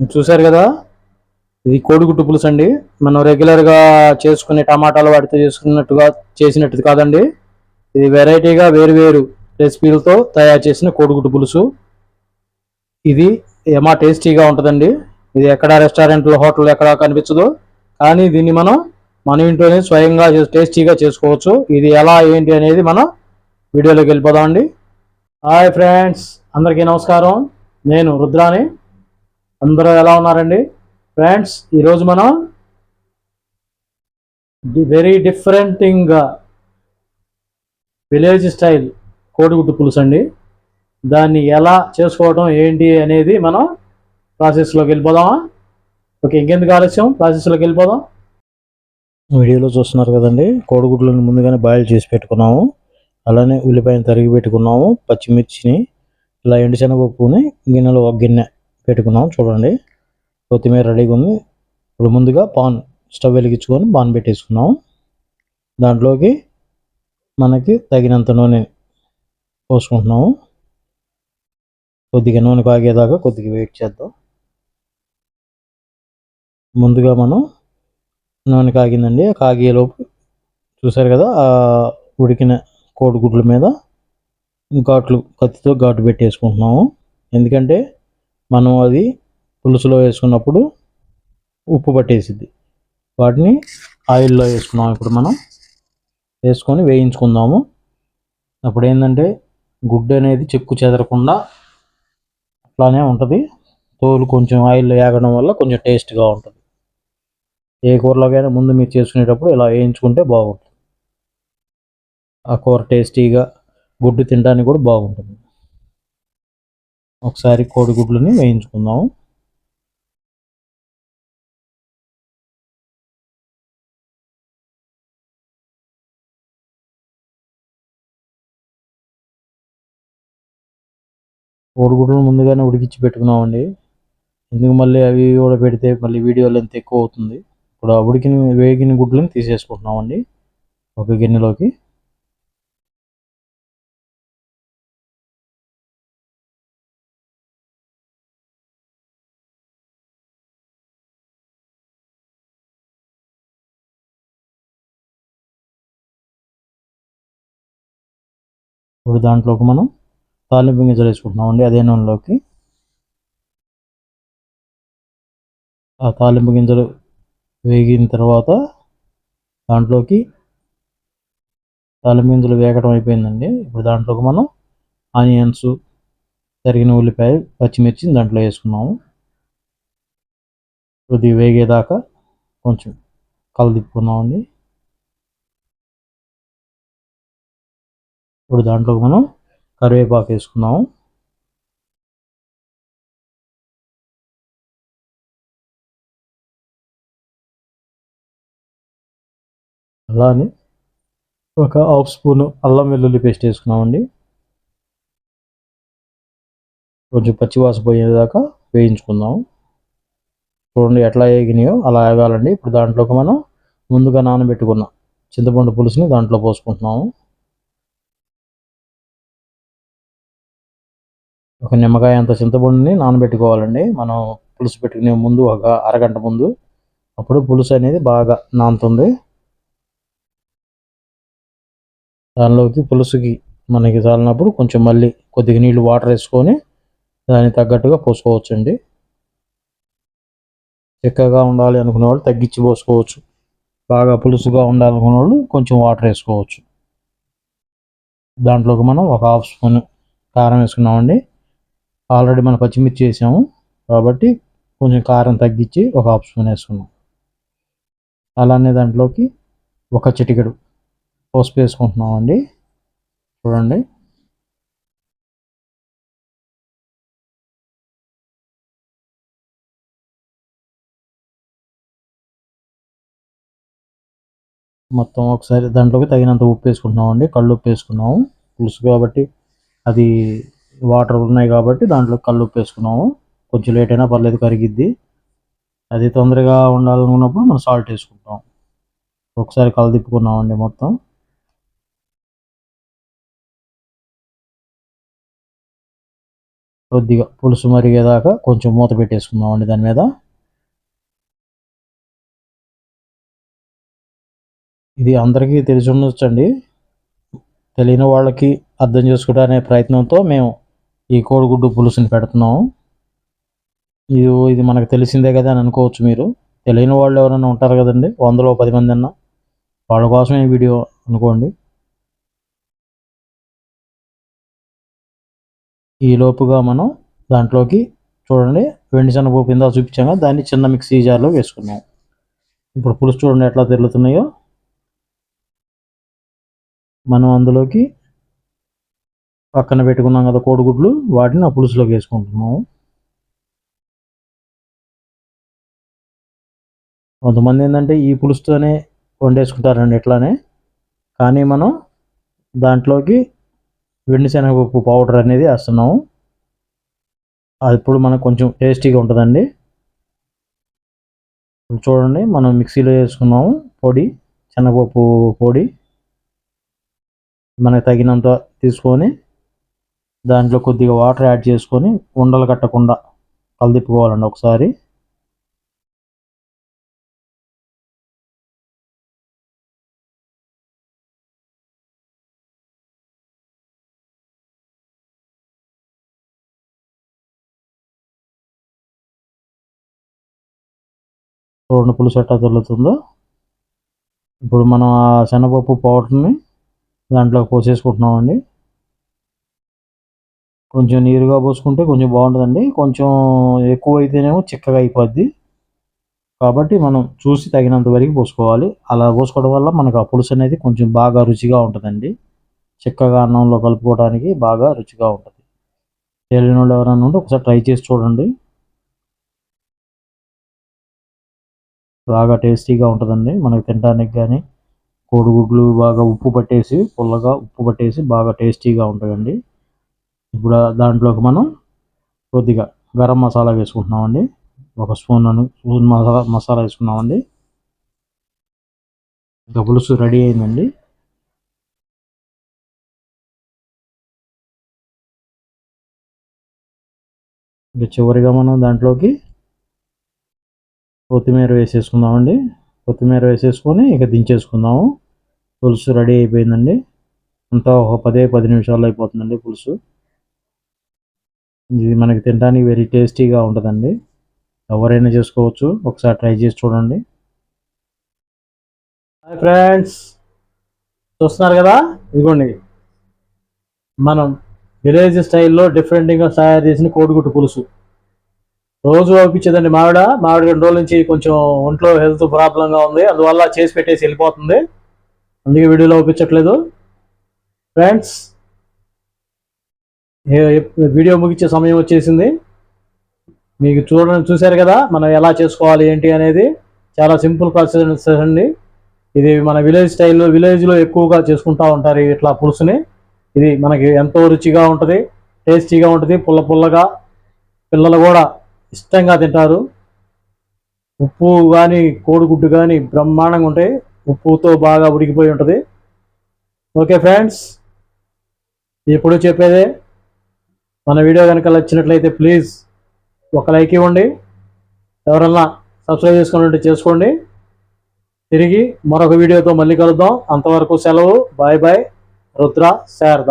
చూశారు కదా? ఇది కోడిగుడ్డు పులుసు అండి. మనం రెగ్యులర్గా చేసుకునే టమాటాలు వాటితో చేసుకున్నట్టుగా చేసినట్టు కాదండి. ఇది వెరైటీగా వేరు వేరు రెసిపీలతో తయారు చేసిన కోడిగుడ్డు పులుసు. ఇది ఏమా టేస్టీగా ఉంటుందండి. ఇది ఎక్కడ రెస్టారెంట్లో హోటల్ ఎక్కడ కనిపించదు. కానీ దీన్ని మనం మన ఇంట్లోనే స్వయంగా టేస్టీగా చేసుకోవచ్చు. ఇది ఎలా ఏంటి అనేది మనం వీడియోలోకి వెళ్ళిపోదామండి. హాయ్ ఫ్రెండ్స్ అందరికీ నమస్కారం. నేను రుద్రాని. అందరూ ఎలా ఉన్నారండి? ఫ్రెండ్స్ ఈరోజు మనం వెరీ డిఫరెంటింగ్ విలేజ్ స్టైల్ కోడిగుడ్డు పులుసు అండి. దాన్ని ఎలా చేసుకోవడం ఏంటి అనేది మనం ప్రాసెస్లోకి వెళ్ళిపోదామా? ఓకే ఇంకెందుకు ఆలస్యం? ప్రాసెస్లోకి వెళ్ళిపోదాం. వీడియోలో చూస్తున్నారు కదండి కోడిగుడ్లను ముందుగానే బాయిల్ చేసి పెట్టుకున్నాము. అలానే ఉల్లిపాయను తరిగి పెట్టుకున్నాము పచ్చిమిర్చిని ఇలా ఎండుశనగపప్పుని గిన్నెలో ఒక గిన్నె పెట్టుకున్నాం చూడండి. కొత్తిమీర రెడీగా ఉంది. ఇప్పుడు ముందుగా పాన్ స్టవ్ వెలిగించుకొని పాన్ పెట్టేసుకున్నాం దాంట్లోకి మనకి తగినంత నూనె పోసుకుంటున్నాము. కొద్దిగా నూనె కాగేదాకా కొద్దిగా వెయిట్ చేద్దాం. ముందుగా మనం నూనె కాగిందండి. కాగేలోపు చూసారు కదా ఆ ఉడికిన కోడిగుడ్ల మీద ఘాట్లు కత్తితో ఘాటు పెట్టేసుకుంటున్నాము. ఎందుకంటే మనం అది పులుసులో వేసుకున్నప్పుడు ఉప్పు పట్టేసిద్ది. వాటిని ఆయిల్లో వేసుకున్నాం ఇప్పుడు మనం. వేసుకొని వేయించుకుందాము. అప్పుడు ఏంటంటే గుడ్డు అనేది చెక్కు చెదరకుండా అట్లానే ఉంటుంది. తోలు కొంచెం ఆయిల్లో వేగడం వల్ల కొంచెం టేస్ట్గా ఉంటుంది. ఏ కూరలోకైనా ముందు మీరు చేసుకునేటప్పుడు ఇలా వేయించుకుంటే బాగుంటుంది. ఆ కూర టేస్టీగా గుడ్డు తినడానికి కూడా బాగుంటుంది. ఒకసారి కోడిగుడ్లని వేయించుకుందాము. కోడిగుడ్లను ముందుగానే ఉడికించి పెట్టుకున్నామండి. ఎందుకు మళ్ళీ అవి కూడా పెడితే మళ్ళీ వీడియో లెంత్ ఎక్కువ అవుతుంది. ఇప్పుడు ఆ ఉడికిన వేగిన గుడ్లను తీసేసుకుంటున్నామండి. ఒక గిన్నెలోకి. ఇప్పుడు దాంట్లోకి మనం తాలింపు గింజలు వేసుకుంటున్నామండి. అదే నూనెలోకి ఆ తాలింపు గింజలు వేగిన తర్వాత దాంట్లోకి తాలింపు గింజలు వేగడం అయిపోయిందండి. ఇప్పుడు దాంట్లోకి మనం ఆనియన్స్ తరిగిన ఉల్లిపాయ పచ్చిమిర్చి దాంట్లో వేసుకున్నాము. కొద్దిగా వేగేదాకా కొంచెం కలదిప్పుకున్నామండి. ఇప్పుడు దాంట్లో మనం కరివేపాకు వేసుకున్నాము అలానే ఒక హాఫ్ స్పూన్ అల్లం వెల్లుల్లి పేస్ట్ వేసుకున్నామండి. కొంచెం పచ్చివాస పోయేదాకా వేయించుకుందాం చూడండి ఎట్లా వేగినాయో అలా వేగాలండి. ఇప్పుడు దాంట్లోకి మనం ముందుగా నానబెట్టుకున్న చింతపండు పులుసుని దాంట్లో పోసుకుంటున్నాము. ఒక నిమ్మకాయ అంత చింతపండుని నానబెట్టుకోవాలండి. మనం పులుసు పెట్టుకునే ముందు ఒక అరగంట ముందు అప్పుడు పులుసు అనేది బాగా నానుతుంది. దానిలోకి పులుసుకి మనకి చాలినప్పుడు కొంచెం మళ్ళీ కొద్దిగా నీళ్ళు వాటర్ వేసుకొని దానికి తగ్గట్టుగా పోసుకోవచ్చండి. చిక్కగా ఉండాలి అనుకునే వాళ్ళు తగ్గించి పోసుకోవచ్చు. బాగా పులుసుగా ఉండాలనుకునే వాళ్ళు కొంచెం వాటర్ వేసుకోవచ్చు. దాంట్లోకి మనం ఒక హాఫ్ స్పూన్ కారం వేసుకున్నామండి. ఆల్రెడీ మనం పచ్చిమిర్చి వేసాము. కాబట్టి కొంచెం కారం తగ్గించి ఒక హాఫ్ స్పూన్ వేసుకున్నాం. అలానే దాంట్లోకి ఒక చిటికెడు పసుపు వేసుకుంటున్నామండి. చూడండి. మొత్తం ఒకసారి దాంట్లోకి తగినంత ఉప్పు వేసుకుంటున్నామండి. కళ్ళు ఉప్పు వేసుకున్నాము. పులుసు కాబట్టి అది వాటర్ ఉన్నాయి కాబట్టి దాంట్లో కళ్ళు ఉప్పేసుకున్నాము. కొంచెం లేట్ అయినా పర్లేదు కరిగిద్ది. అది తొందరగా ఉండాలనుకున్నప్పుడు మనం సాల్ట్ వేసుకుంటాం. ఒకసారి కలదిప్పుకున్నామండి మొత్తం. కొద్దిగా పులుసు మరిగేదాకా కొంచెం మూత పెట్టేసుకుందామండి దాని మీద. ఇది అందరికీ తెలిసి ఉండొచ్చండి. తెలియని వాళ్ళకి అర్థం చేసుకోవడానికి అనే ప్రయత్నంతో మేము ఈ కోడిగుడ్డు పులుసుని పెడుతున్నాము ఇది ఇది మనకు తెలిసిందే కదా అని అనుకోవచ్చు మీరు. తెలియని వాళ్ళు ఎవరైనా ఉంటారు కదండి. వందలో పది మంది అన్న. వాళ్ళ కోసమే ఈ వీడియో అనుకోండి. ఈ లోపుగా మనం దాంట్లోకి చూడండి. వెండి శనగపప్పు ఇందా చూపించాము దాన్ని చిన్న మిక్సీ జార్లో వేసుకున్నాం. ఇప్పుడు పులుసు చూడండి ఎట్లా తెరులుతున్నాయో మనం అందులోకి పక్కన పెట్టుకున్నాం కదా కోడిగుడ్లు వాటిని ఆ పులుసులోకి వేసుకుంటున్నాము. కొంతమంది ఏంటంటే ఈ పులుసుతోనే వండేసుకుంటారండి ఇట్లానే కానీ మనం దాంట్లోకి వెండి శనగపప్పు పౌడర్ అనేది వేస్తున్నాము. అది ఇప్పుడు మనకు కొంచెం టేస్టీగా ఉంటుందండి. చూడండి మనం మిక్సీలో వేసుకున్నాము పొడి శనగపప్పు పొడి. మనకు తగినంత తీసుకొని దాంట్లో కొద్దిగా వాటర్ యాడ్ చేసుకొని ఉండలు కట్టకుండా కలదిప్పుకోవాలండి ఒకసారి. చూడండి పులుసు ఎట్టా తెల్లుతుందో ఇప్పుడు మనం ఆ శనగపప్పు పౌడర్ని దాంట్లో పోసేసుకుంటున్నామండి. కొంచెం నీరుగా పోసుకుంటే కొంచెం బాగుంటుందండి. కొంచెం ఎక్కువ అయితేనేమో చిక్కగా అయిపోద్ది. కాబట్టి మనం చూసి తగినంత వరకు పోసుకోవాలి. అలా పోసుకోవడం వల్ల మనకు ఆ పులుసు అనేది కొంచెం బాగా రుచిగా ఉంటుందండి. చిక్కగా అన్నంలో కలుపుకోవడానికి బాగా రుచిగా ఉంటుంది. తెలియని వాళ్ళు ఎవరైనా ఉంటే ఒకసారి ట్రై చేసి చూడండి. బాగా టేస్టీగా ఉంటుందండి. మనకి తినడానికి కానీ కోడిగుడ్లు బాగా ఉప్పు పట్టేసి పుల్లగా ఉప్పు పట్టేసి బాగా టేస్టీగా ఉంటుందండి. ఇప్పుడు దాంట్లోకి మనం కొద్దిగా గరం మసాలా వేసుకుంటున్నామండి. ఒక స్పూన్ స్పూన్ మసాలా మసాలా వేసుకున్నామండి. ఇంకా పులుసు రెడీ అయిందండి. ఇంకా చివరిగా మనం దాంట్లోకి కొత్తిమీర వేసేసుకుందామండి. కొత్తిమీర వేసేసుకొని ఇక దించేసుకుందాము. పులుసు రెడీ అయిపోయిందండి. అంతా ఒక పదే పది నిమిషాల్లో అయిపోతుందండి పులుసు. ఇది మనకి తినడానికి వెరీ టేస్టీగా ఉంటుందండి. ఎవరైనా చేసుకోవచ్చు. ఒకసారి ట్రై చేసి చూడండి. హాయ్ ఫ్రెండ్స్ చూస్తున్నారు కదా? ఇదిగోండి. మనం విలేజ్ స్టైల్లో డిఫరెంట్గా తయారు చేసిన కోడిగుట్టు పులుసు. రోజు పంపించేదండి మావిడ. మావిడ రెండు రోజుల నుంచి కొంచెం ఒంట్లో హెల్త్ ప్రాబ్లంగా ఉంది. అందువల్ల చేసి పెట్టేసి వెళ్ళిపోతుంది. అందుకే వీడియోలో పంపించట్లేదు. ఫ్రెండ్స్ వీడియో ముగించే సమయం వచ్చేసింది. మీకు చూడండి చూశారు కదా మనం ఎలా చేసుకోవాలి ఏంటి అనేది. చాలా సింపుల్ ప్రాసెస్ అండి. ఇది మన విలేజ్ స్టైల్లో విలేజ్లో ఎక్కువగా చేసుకుంటూ ఉంటారు ఇట్లా పులుసుని. ఇది మనకి ఎంతో రుచిగా ఉంటుంది టేస్టీగా ఉంటుంది పుల్ల పుల్లగా. పిల్లలు కూడా ఇష్టంగా తింటారు. ఉప్పు కానీ కోడిగుడ్డు కానీ బ్రహ్మాండంగా ఉంటాయి. ఉప్పుతో బాగా ఉడికిపోయి ఉంటుంది. ఓకే ఫ్రెండ్స్ ఎప్పుడు చెప్పేదే మన వీడియో కనుక నచ్చినట్లయితే ప్లీజ్ ఒక లైక్ ఇవ్వండి. ఎవరన్నా సబ్స్క్రైబ్ చేసుకున్నట్టు చేసుకోండి. తిరిగి మరొక వీడియోతో మళ్ళీ కలుద్దాం. అంతవరకు సెలవు. Bye bye Rudra Sharada.